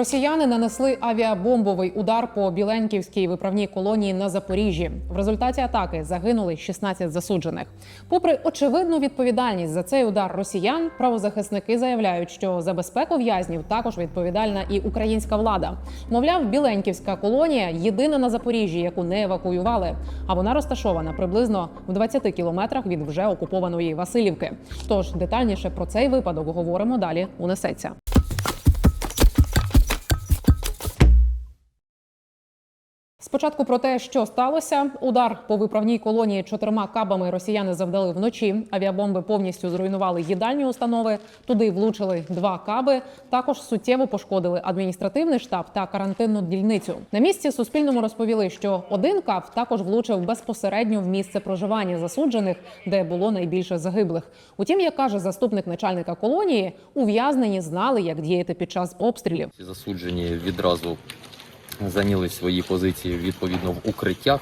Росіяни нанесли авіабомбовий удар по Біленьківській виправній колонії на Запоріжжі. В результаті атаки загинули 16 засуджених. Попри очевидну відповідальність за цей удар росіян, правозахисники заявляють, що за безпеку в'язнів також відповідальна і українська влада. Мовляв, Біленьківська колонія єдина на Запоріжжі, яку не евакуювали. А вона розташована приблизно в 20 кілометрах від вже окупованої Васильівки. Тож детальніше про цей випадок говоримо далі. Унесеться. Спочатку про те, що сталося. Удар по виправній колонії чотирма кабами росіяни завдали вночі. Авіабомби повністю зруйнували їдальні установи. Туди влучили два каби. Також суттєво пошкодили адміністративний штаб та карантинну дільницю. На місці Суспільному розповіли, що один каб також влучив безпосередньо в місце проживання засуджених, де було найбільше загиблих. Утім, як каже заступник начальника колонії, ув'язнені знали, як діяти під час обстрілів. Засуджені відразу зайняли свої позиції відповідно в укриттях.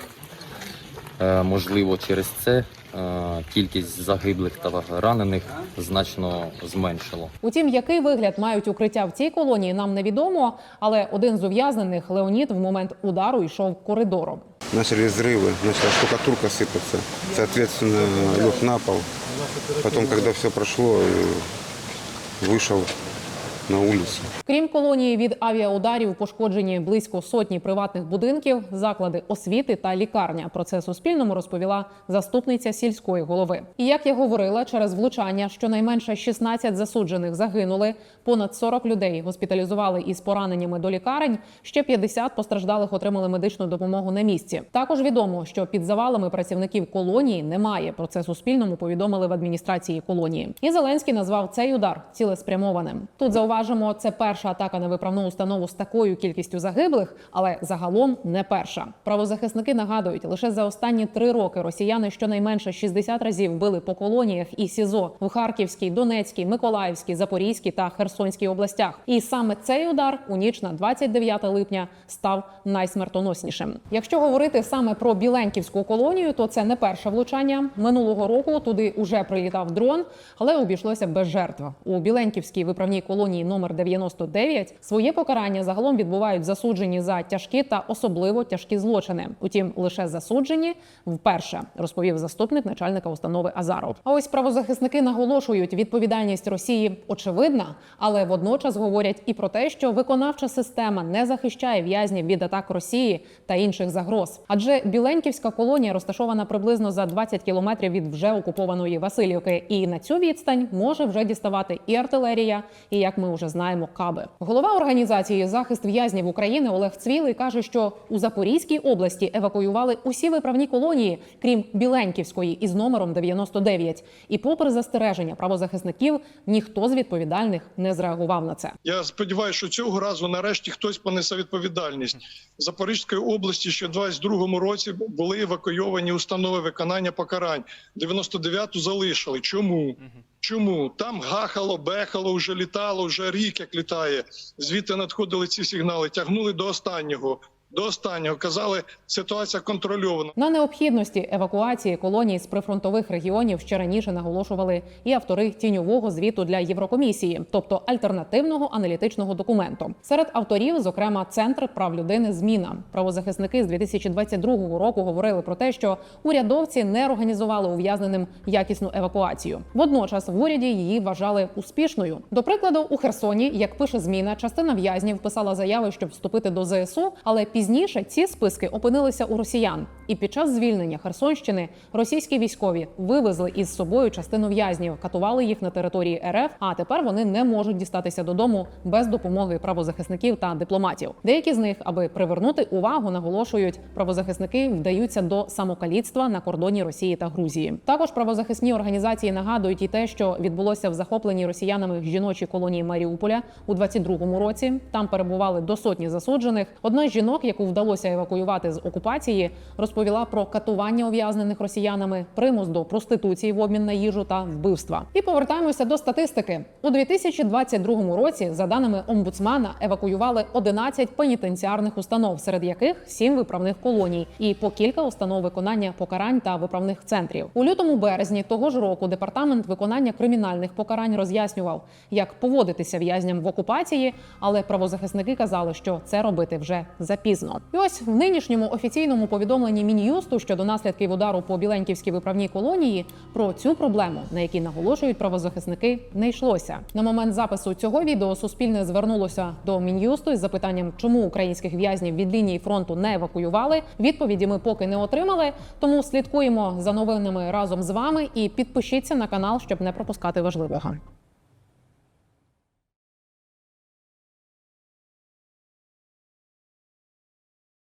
Е, Можливо, через це е, кількість загиблих та ранених значно зменшило. Утім, який вигляд мають укриття в цій колонії, нам невідомо. Але один з ув'язнених Леонід в момент удару йшов коридором. Начали взрывы, начала штукатурка сыпаться. Соответственно, лег на пол. Потом, когда все прошло, э, вышел на вулиці. Крім колонії від авіаударів, пошкоджені близько сотні приватних будинків, заклади освіти та лікарня. Про це Суспільному розповіла заступниця сільської голови. І як я говорила, через влучання щонайменше 16 засуджених загинули, понад 40 людей госпіталізували із пораненнями до лікарень. Ще 50 постраждалих отримали медичну допомогу на місці. Також відомо, що під завалами працівників колонії немає. Про це Суспільному повідомили в адміністрації колонії. І Зеленський назвав цей удар цілеспрямованим. Тут зауважимо, це перша атака на виправну установу з такою кількістю загиблих, але загалом не перша. Правозахисники нагадують, лише за останні три роки росіяни щонайменше 60 разів били по колоніях і СІЗО в Харківській, Донецькій, Миколаївській, Запорізькій та Херсонській областях. І саме цей удар у ніч на 29 липня став найсмертоноснішим. Якщо говорити саме про Біленьківську колонію, то це не перше влучання. Минулого року туди уже прилітав дрон, але обійшлося без жертв. У Біленьківській виправній колонії номер 99 своє покарання загалом відбувають засуджені за тяжкі та особливо тяжкі злочини. Утім, лише засуджені вперше, розповів заступник начальника установи Азаров. А ось правозахисники наголошують, відповідальність Росії очевидна, але водночас говорять і про те, що виконавча система не захищає в'язнів від атак Росії та інших загроз. Адже Біленьківська колонія розташована приблизно за 20 кілометрів від вже окупованої Васильівки, і на цю відстань може вже діставати і артилерія, і як ми вже знаємо, каби. Голова організації захист в'язнів України Олег Цвілий каже, що у Запорізькій області евакуювали усі виправні колонії, крім Біленьківської, із номером 99. І, попри застереження правозахисників, ніхто з відповідальних не зреагував на це. Я сподіваюся, що цього разу нарешті хтось понесе відповідальність. В Запорізької області ще в 22-му році були евакуйовані установи виконання покарань. 99-ту залишили. Чому? Чому там гахало, бехало, вже літало, вже рік як літає. Звідти надходили ці сигнали, тягнули до останнього. До останнього казали, ситуація контрольована. На необхідності евакуації колоній з прифронтових регіонів ще раніше наголошували і автори тіньового звіту для Єврокомісії, тобто альтернативного аналітичного документу. Серед авторів, зокрема, центр прав людини зміна. Правозахисники з 2022 року говорили про те, що урядовці не організували ув'язненим якісну евакуацію. Водночас в уряді її вважали успішною. До прикладу, у Херсоні, як пише зміна, частина в'язнів писала заяви, щоб вступити до ЗСУ, але пізніше ці списки опинилися у росіян. І під час звільнення Херсонщини російські військові вивезли із собою частину в'язнів, катували їх на території РФ. А тепер вони не можуть дістатися додому без допомоги правозахисників та дипломатів. Деякі з них, аби привернути увагу, наголошують, правозахисники вдаються до самокаліцтва на кордоні Росії та Грузії. Також правозахисні організації нагадують і те, що відбулося в захопленій росіянами жіночій колонії Маріуполя у 22-му році. Там перебували до сотні засуджених. Одна з жінок, яку вдалося евакуювати з окупації, розповідає, розповіла про катування ув'язнених росіянами, примус до проституції в обмін на їжу та вбивства. І повертаємося до статистики у 2022 році. За даними омбудсмана, евакуювали 11 пенітенціарних установ, серед яких 7 виправних колоній, і по кілька установ виконання покарань та виправних центрів. У лютому березні того ж року департамент виконання кримінальних покарань роз'яснював, як поводитися в'язням в окупації, але правозахисники казали, що це робити вже запізно. І ось в нинішньому офіційному повідомленні мін'юсту щодо наслідків удару по Біленьківській виправній колонії про цю проблему, на якій наголошують правозахисники, не йшлося. На момент запису цього відео Суспільне звернулося до мін'юсту із запитанням, чому українських в'язнів від лінії фронту не евакуювали. Відповіді ми поки не отримали. Тому слідкуємо за новинами разом з вами і підпишіться на канал, щоб не пропускати важливого.